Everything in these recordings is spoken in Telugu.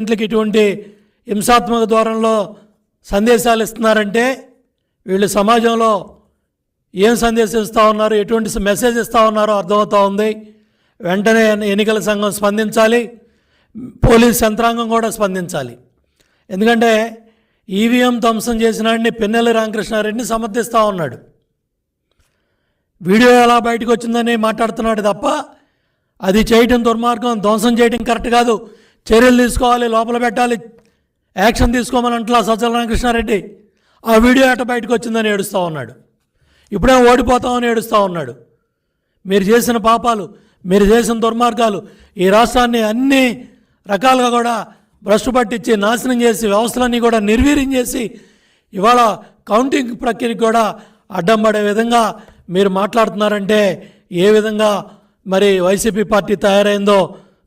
ఇంట్లోకి ఇటువంటి హింసాత్మక ద్వారంలో సందేశాలు ఇస్తున్నారంటే వీళ్ళు సమాజంలో ఏం సందేశం ఇస్తూ ఉన్నారు ఎటువంటి మెసేజ్ ఇస్తూ ఉన్నారో అర్థమవుతూ ఉంది. వెంటనే ఎన్నికల సంఘం స్పందించాలి. పోలీస్ యంత్రాంగం కూడా స్పందించాలి. ఎందుకంటే ఈవీఎం ధ్వంసం చేసిన వాడిని పిన్నెల్లి రామకృష్ణారెడ్డిని సమర్థిస్తూ ఉన్నాడు. వీడియో ఎలా బయటకు వచ్చిందని మాట్లాడుతున్నాడు తప్ప అది చేయటం దుర్మార్గం ధ్వంసం చేయటం కరెక్ట్ కాదు. చర్యలు తీసుకోవాలి లోపల పెట్టాలి. యాక్షన్ తీసుకోమని అంటలా సజ్జల రామకృష్ణారెడ్డి ఆ వీడియో ఎట బయటకు వచ్చిందని ఏడుస్తూ ఉన్నాడు. ఇప్పుడే ఓడిపోతామని ఏడుస్తూ ఉన్నాడు. మీరు చేసిన పాపాలు మీరు చేసిన దుర్మార్గాలు ఈ రాష్ట్రాన్ని అన్ని రకాలుగా కూడా భ్రష్టు పట్టించి నాశనం చేసి వ్యవస్థలన్నీ కూడా నిర్వీర్యం చేసి ఇవాళ కౌంటింగ్ ప్రక్రియకి కూడా అడ్డం పడే విధంగా మీరు మాట్లాడుతున్నారంటే ఏ విధంగా మరి వైసీపీ పార్టీ తయారైందో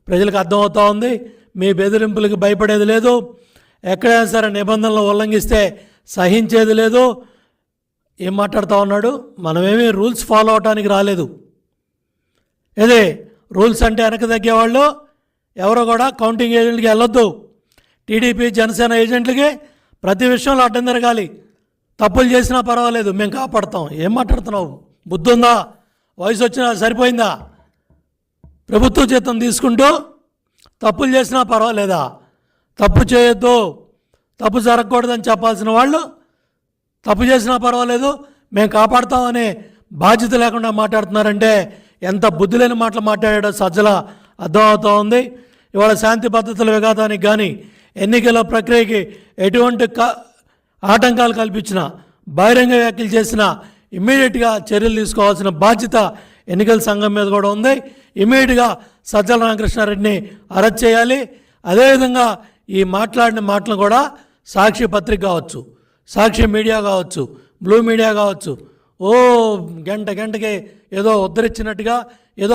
ప్రజలకు అర్థమవుతూ ఉంది. మీ బెదిరింపులకు భయపడేది లేదు. ఎక్కడైనా సరే నిబంధనలు ఉల్లంఘిస్తే సహించేది లేదు. ఏం మాట్లాడుతూ ఉన్నాడు? మనమేమీ రూల్స్ ఫాలో అవటానికి రాలేదు. ఏదే? రూల్స్ అంటే వెనక తగ్గేవాళ్ళు ఎవరో కూడా కౌంటింగ్ ఏజెంట్కి వెళ్ళొద్దు. టీడీపీ జనసేన ఏజెంట్లకి ప్రతి విషయంలో అడ్డం తిరగాలి. తప్పులు చేసినా పర్వాలేదు మేము కాపాడతాం. ఏం మాట్లాడుతున్నావు? బుద్ధి ఉందా వయసు వచ్చినా సరిపోయిందా? ప్రభుత్వ జీతం తీసుకుంటూ తప్పులు చేసినా పర్వాలేదా? తప్పు చేయొద్దు. తప్పు జరగకూడదని చెప్పాల్సిన వాళ్ళు తప్పు చేసినా పర్వాలేదు మేము కాపాడుతామనే బాధ్యత లేకుండా మాట్లాడుతున్నారంటే ఎంత బుద్ధి లేని మాటలు మాట్లాడాడో సజ్జల అర్థమవుతూ ఉంది. ఇవాళ శాంతి భద్రతల విఘాతానికి కానీ ఎన్నికల ప్రక్రియకి ఎటువంటి క ఆటంకాలు కల్పించిన బహిరంగ వ్యాఖ్యలు చేసిన ఇమ్మీడియట్గా చర్యలు తీసుకోవాల్సిన బాధ్యత ఎన్నికల సంఘం మీద కూడా ఉంది. ఇమ్మీడియట్గా సజ్జల రామకృష్ణారెడ్డిని అరెస్ట్ చేయాలి. అదేవిధంగా ఈ మాట్లాడిన మాటలు కూడా సాక్షి పత్రిక కావచ్చు సాక్షి మీడియా కావచ్చు బ్లూ మీడియా కావచ్చు. ఓ గంట గంటకి ఏదో ఉద్ధరించినట్టుగా ఏదో